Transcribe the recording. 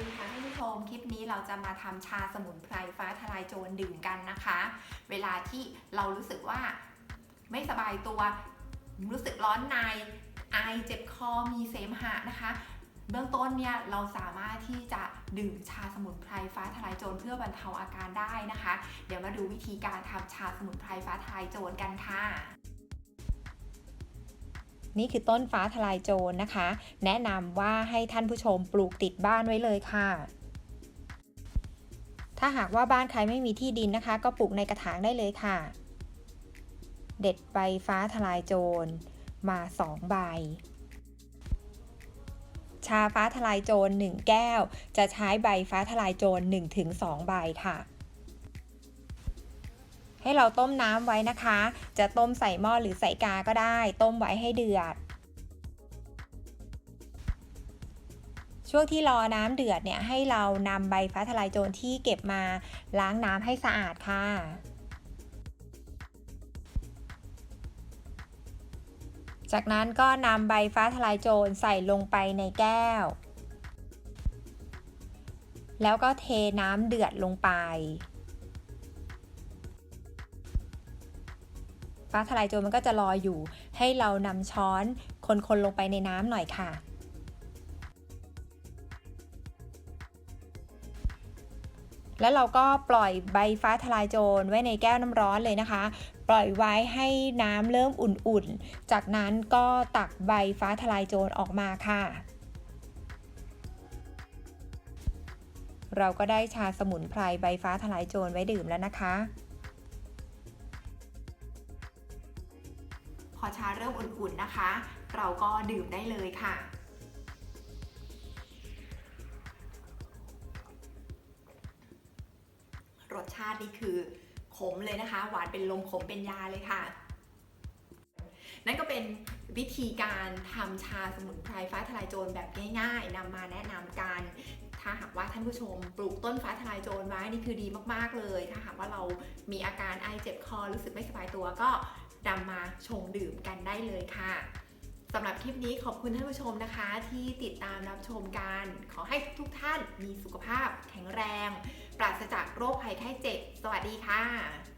ดีค่ะท่านผู้ชม คลิปนี้เราจะมาทำชาสมุนไพรฟ้าทลายโจรดื่มกันนะคะ เวลาที่เรารู้สึกว่าไม่สบายตัว รู้สึกร้อนใน ไอเจ็บคอ มีเสมหะนะคะ เบื้องต้นเนี่ยเราสามารถที่จะดื่มชาสมุนไพรฟ้าทลายโจรเพื่อบรรเทาอาการได้นะคะ เดี๋ยวมาดูวิธีการทำชาสมุนไพรฟ้าทลายโจรกันค่ะ นี่คือต้นฟ้าทลายโจรนะคะ แนะนำว่าให้ท่านผู้ชมปลูกติดบ้านไว้เลยค่ะถ้าหากว่าบ้านใครไม่มีที่ดินนะคะ ก็ปลูกในกระถางได้เลยค่ะ เด็ดใบฟ้าทลายโจรมา2ใบ ชาฟ้าทลายโจร1แก้ว จะใช้ใบฟ้าทลายโจร1-2ใบค่ะ ให้เราต้มน้ำไว้นะคะ จะต้มใส่หม้อหรือใส่กาก็ได้ ต้มไว้ให้เดือด ช่วงที่รอน้ำเดือดเนี่ยให้เรานำใบฟ้าทลายโจรที่เก็บมาล้างน้ำให้สะอาดค่ะจากนั้นก็นำใบฟ้าทลายโจรใส่ลงไปในแก้ว แล้วก็เทน้ำเดือดลงไป ฟ้าทลายโจรมันก็จะลอยอยู่ ให้เรานำช้อนคนๆลงไปในน้ำหน่อยค่ะ แล้วเราก็ปล่อยใบฟ้าทลายโจรไว้ในแก้วน้ำร้อนเลยนะคะ ปล่อยไว้ให้น้ำเริ่มอุ่นๆ จากนั้นก็ตักใบฟ้าทลายโจรออกมาค่ะเราก็ได้ชาสมุนไพรใบฟ้าทลายโจรไว้ดื่มแล้วนะคะ อชาเริ่มอุ่นๆนะคะ เราก็ดื่มได้เลยค่ะรสชาตินี่คือขมเลยนะคะ หวานเป็นลมขมเป็นยาเลยค่ะ นั่นก็เป็นวิธีการทำชาสมุนไพรฟ้าทลายโจรแบบง่าย ๆนำมาแนะนำกัน ถ้าหากว่าท่านผู้ชมปลูกต้นฟ้าทลายโจรไว้นี่คือดีมากๆเลย ถ้าหากว่าเรามีอาการไอเจ็บคอรู้สึกไม่สบายตัวก็ นำมาชงดื่มกันได้เลยค่ะสำหรับคลิปนี้ขอบคุณท่านผู้ชมนะคะ ที่ติดตามรับชมกัน ขอให้ทุกท่านมีสุขภาพแข็งแรง ปราศจากโรคภัยไข้เจ็บ สวัสดีค่ะ